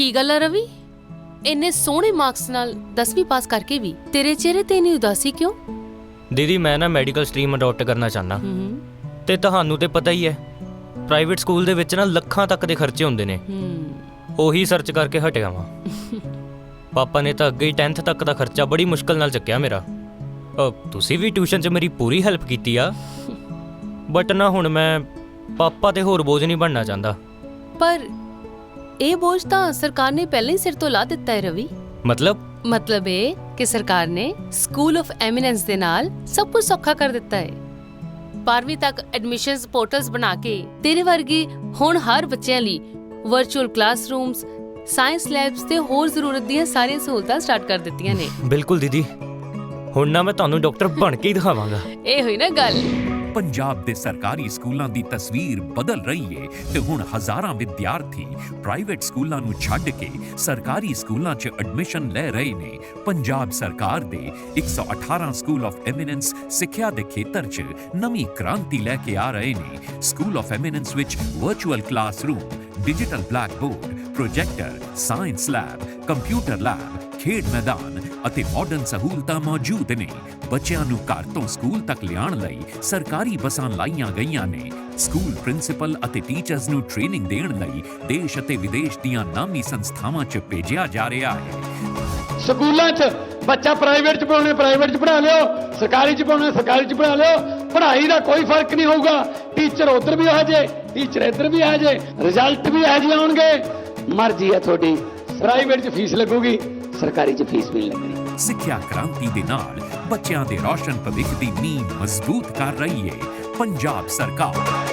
ਕੀ ਗੱਲ ਆ ਰਵੀ? ਇੰਨੇ ਸੋਹਣੇ ਮਾਰਕਸ ਨਾਲ 10ਵੀਂ ਪਾਸ ਕਰਕੇ ਵੀ ਤੇਰੇ ਚਿਹਰੇ ਤੇ ਇਨੀ ਉਦਾਸੀ ਕਿਉਂ? ਦੀਦੀ ਮੈਂ ਨਾ ਮੈਡੀਕਲ ਸਟਰੀਮ ਅਡਾਪਟ ਕਰਨਾ ਚਾਹਨਾ ਹੂੰ ਤੇ ਤੁਹਾਨੂੰ ਤੇ ਪਤਾ ਹੀ ਹੈ ਪ੍ਰਾਈਵੇਟ ਸਕੂਲ ਦੇ ਵਿੱਚ ਨਾ ਲੱਖਾਂ ਤੱਕ ਦੇ ਖਰਚੇ ਹੁੰਦੇ ਨੇ। ਹੂੰ। ਉਹੀ ਸਰਚ ਕਰਕੇ ਹਟਿਆ ਵਾਂ। ਪਾਪਾ ਨੇ ਤਾਂ ਅੱਗੇ ਹੀ 10th ਤੱਕ ਦਾ ਖਰਚਾ ਬੜੀ ਮੁਸ਼ਕਲ ਨਾਲ ਚੱਕਿਆ ਮੇਰਾ। ਤੁਸੀਂ ਵੀ ਟਿਊਸ਼ਨ 'ਚ ਮੇਰੀ ਪੂਰੀ ਹੈਲਪ ਕੀਤੀ ਆ। ਬਟ ਨਾ ਹੁਣ ਮੈਂ ਪਾਪਾ ਤੇ ਹੋਰ ਬੋਝ ਨਹੀਂ ਬਣਨਾ ਚਾਹੁੰਦਾ। ਪਰ ਇਹ ਬੋਝ ਤਾਂ ਸਰਕਾਰ ਨੇ ਪਹਿਲਾਂ ਹੀ ਸਿਰ ਤੋਂ ਲਾ ਦਿੱਤਾ ਹੈ ਰਵੀ। ਮਤਲਬ? ਮਤਲਬ ਇਹ ਕਿ ਸਰਕਾਰ ਨੇ ਸਕੂਲ ਆਫ ਐਮੀਨੈਂਸ ਦੇ ਨਾਲ ਸਭ ਕੁਝ ਸੌਖਾ ਕਰ ਦਿੱਤਾ ਹੈ। 12ਵੀਂ ਤੱਕ ਐਡਮਿਸ਼ਨਸ ਪੋਰਟਲਸ ਬਣਾ ਕੇ ਤੇਰੇ ਵਰਗੀ ਹੁਣ ਹਰ ਬੱਚਿਆਂ ਲਈ ਵਰਚੁਅਲ ਕਲਾਸਰੂਮਸ ਸਾਇੰਸ ਲੈਬਸ ਤੇ ਹੋਰ ਜ਼ਰੂਰਤ ਦੀਆਂ ਸਾਰੀਆਂ ਸਹੂਲਤਾਂ ਸਟਾਰਟ ਕਰ ਦਿੱਤੀਆਂ ਨੇ। ਬਿਲਕੁਲ ਦੀਦੀ। ਹੁਣ ਨਾ ਮੈਂ ਤੁਹਾਨੂੰ ਡਾਕਟਰ ਬਣ ਕੇ ਹੀ ਦਿਖਾਵਾਂਗਾ। ਇਹ ਹੋਈ ਨਾ ਗੱਲ। ਪੰਜਾਬ ਦੇ ਸਰਕਾਰੀ ਸਕੂਲਾਂ ਦੀ ਤਸਵੀਰ ਬਦਲ ਰਹੀ ਏ ਤੇ ਹੁਣ ਹਜ਼ਾਰਾਂ ਵਿਦਿਆਰਥੀ ਪ੍ਰਾਈਵੇਟ ਸਕੂਲਾਂ ਨੂੰ ਛੱਡ ਕੇ ਸਰਕਾਰੀ ਸਕੂਲਾਂ 'ਚ ਐਡਮਿਸ਼ਨ ਲੈ ਰਹੇ ਨੇ। ਪੰਜਾਬ ਸਰਕਾਰ ਦੇ 118 ਸਕੂਲ ਆਫ ਐਮੀਨੈਂਸ ਸਿੱਖਿਆ ਦੇ ਖੇਤਰ 'ਚ ਨਵੀਂ ਕ੍ਰਾਂਤੀ ਲੈ ਕੇ ਆ ਰਹੇ ਨੇ। ਸਕੂਲ ਆਫ ਐਮੀਨੈਂਸ ਵਿੱਚ virtual classroom digital black board projector science lab computer lab ਖੇਡ ਮੈਦਾਨ ਅਤੇ ਮਾਡਰਨ ਸਹੂਲਤਾਂ ਮੌਜੂਦ ਨੇ। ਬੱਚਿਆਂ ਨੂੰ ਘਰ ਤੋਂ ਸਕੂਲ ਤੱਕ ਲਿਆਉਣ ਲਈ ਸਰਕਾਰੀ ਬੱਸਾਂ ਲਾਈਆਂ ਗਈਆਂ ਨੇ। ਸਕੂਲ ਪ੍ਰਿੰਸੀਪਲ ਅਤੇ ਟੀਚਰਸ ਨੂੰ ਟ੍ਰੇਨਿੰਗ ਦੇਣ ਲਈ ਦੇਸ਼ ਅਤੇ ਵਿਦੇਸ਼ ਦੀਆਂ ਨਾਮੀ ਸੰਸਥਾਵਾਂ 'ਚ ਭੇਜਿਆ ਜਾ ਰਿਹਾ ਹੈ। ਸਕੂਲਾਂ 'ਚ ਬੱਚਾ ਪ੍ਰਾਈਵੇਟ 'ਚ ਪੜਾਉਣੇ ਪ੍ਰਾਈਵੇਟ 'ਚ ਪੜਾ ਲਿਓ। ਸਰਕਾਰੀ 'ਚ ਪੜਾਉਣੇ ਸਰਕਾਰੀ 'ਚ ਪੜਾ ਲਿਓ। ਪੜ੍ਹਾਈ ਦਾ ਕੋਈ ਫ਼ਰਕ ਨਹੀਂ ਹੋਊਗਾ। ਟੀਚਰ ਉਧਰ ਵੀ ਆ ਜੇ ਟੀਚਰ ਇੱਧਰ ਵੀ ਆ ਜੇ ਰਿਜ਼ਲਟ ਵੀ ਆ ਜੇ ਆਉਣਗੇ। ਮਰਜ਼ੀ ਹੈ ਤੁਹਾਡੀ। ਪ੍ਰਾਈਵੇਟ 'ਚ ਫੀਸ ਲੱਗੂਗੀ। ਸਰਕਾਰੀ 'ਚ ਫੀਸ ਵੀ ਨਹੀਂ ਲੱਗਣੀ। ਸਿੱਖਿਆ ਕ੍ਰਾਂਤੀ ਦੇ ਨਾਲ ਬੱਚਿਆਂ ਦੇ ਰੌਸ਼ਨ ਭਵਿੱਖ ਦੀ ਨੀਂਹ ਮਜ਼ਬੂਤ ਕਰ ਰਹੀ ਹੈ ਪੰਜਾਬ ਸਰਕਾਰ।